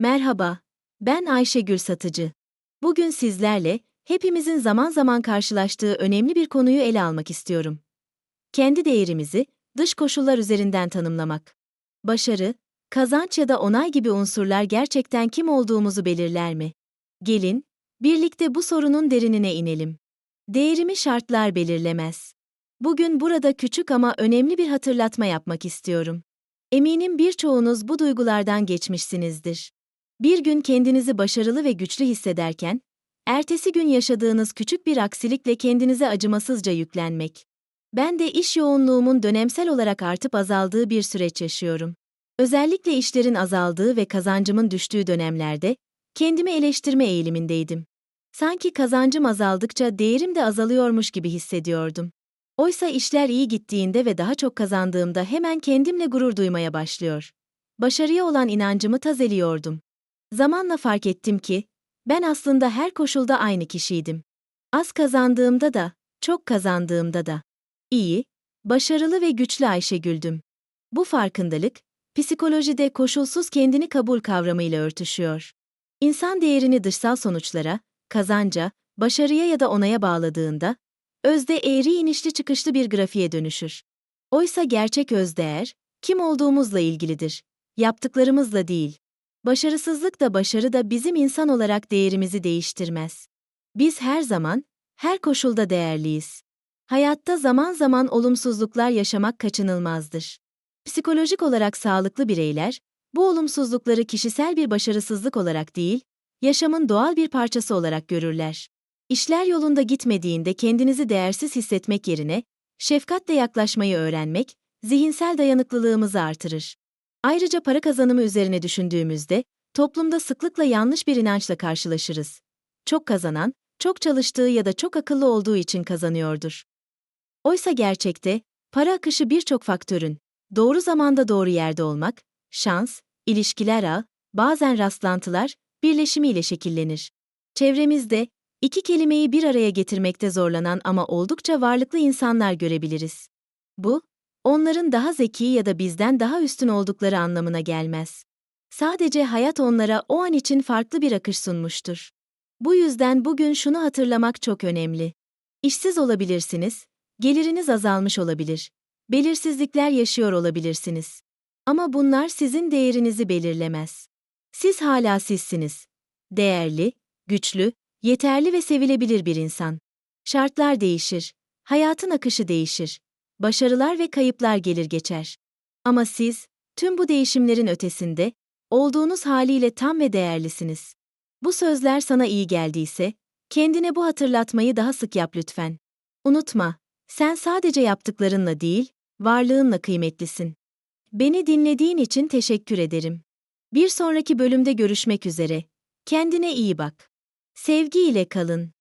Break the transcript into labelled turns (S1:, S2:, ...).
S1: Merhaba, ben Ayşegül Satıcı. Bugün sizlerle hepimizin zaman zaman karşılaştığı önemli bir konuyu ele almak istiyorum. Kendi değerimizi dış koşullar üzerinden tanımlamak. Başarı, kazanç ya da onay gibi unsurlar gerçekten kim olduğumuzu belirler mi? Gelin, birlikte bu sorunun derinine inelim. Değerimi şartlar belirlemez. Bugün burada küçük ama önemli bir hatırlatma yapmak istiyorum. Eminim birçoğunuz bu duygulardan geçmişsinizdir. Bir gün kendinizi başarılı ve güçlü hissederken, ertesi gün yaşadığınız küçük bir aksilikle kendinize acımasızca yüklenmek. Ben de iş yoğunluğumun dönemsel olarak artıp azaldığı bir süreç yaşıyorum. Özellikle işlerin azaldığı ve kazancımın düştüğü dönemlerde kendimi eleştirme eğilimindeydim. Sanki kazancım azaldıkça değerim de azalıyormuş gibi hissediyordum. Oysa işler iyi gittiğinde ve daha çok kazandığımda hemen kendimle gurur duymaya başlıyor. Başarıya olan inancımı tazeliyordum. Zamanla fark ettim ki, ben aslında her koşulda aynı kişiydim. Az kazandığımda da, çok kazandığımda da. İyi, başarılı ve güçlü Ayşegül'düm. Bu farkındalık, psikolojide koşulsuz kendini kabul kavramıyla örtüşüyor. İnsan değerini dışsal sonuçlara, kazanca, başarıya ya da onaya bağladığında, özde eğri inişli çıkışlı bir grafiğe dönüşür. Oysa gerçek özdeğer, kim olduğumuzla ilgilidir, yaptıklarımızla değil. Başarısızlık da başarı da bizim insan olarak değerimizi değiştirmez. Biz her zaman, her koşulda değerliyiz. Hayatta zaman zaman olumsuzluklar yaşamak kaçınılmazdır. Psikolojik olarak sağlıklı bireyler, bu olumsuzlukları kişisel bir başarısızlık olarak değil, yaşamın doğal bir parçası olarak görürler. İşler yolunda gitmediğinde kendinizi değersiz hissetmek yerine, şefkatle yaklaşmayı öğrenmek, zihinsel dayanıklılığımızı artırır. Ayrıca para kazanımı üzerine düşündüğümüzde, toplumda sıklıkla yanlış bir inançla karşılaşırız. Çok kazanan, çok çalıştığı ya da çok akıllı olduğu için kazanıyordur. Oysa gerçekte, para akışı birçok faktörün, doğru zamanda doğru yerde olmak, şans, ilişkiler ağı, bazen rastlantılar, birleşimiyle şekillenir. Çevremizde, iki kelimeyi bir araya getirmekte zorlanan ama oldukça varlıklı insanlar görebiliriz. Bu, onların daha zeki ya da bizden daha üstün oldukları anlamına gelmez. Sadece hayat onlara o an için farklı bir akış sunmuştur. Bu yüzden bugün şunu hatırlamak çok önemli. İşsiz olabilirsiniz, geliriniz azalmış olabilir, belirsizlikler yaşıyor olabilirsiniz. Ama bunlar sizin değerinizi belirlemez. Siz hala sizsiniz. Değerli, güçlü, yeterli ve sevilebilir bir insan. Şartlar değişir, hayatın akışı değişir başarılar ve kayıplar gelir geçer. Ama siz, tüm bu değişimlerin ötesinde, olduğunuz haliyle tam ve değerlisiniz. Bu sözler sana iyi geldiyse, kendine bu hatırlatmayı daha sık yap lütfen. Unutma, sen sadece yaptıklarınla değil, varlığınla kıymetlisin. Beni dinlediğin için teşekkür ederim. Bir sonraki bölümde görüşmek üzere. Kendine iyi bak. Sevgiyle kalın.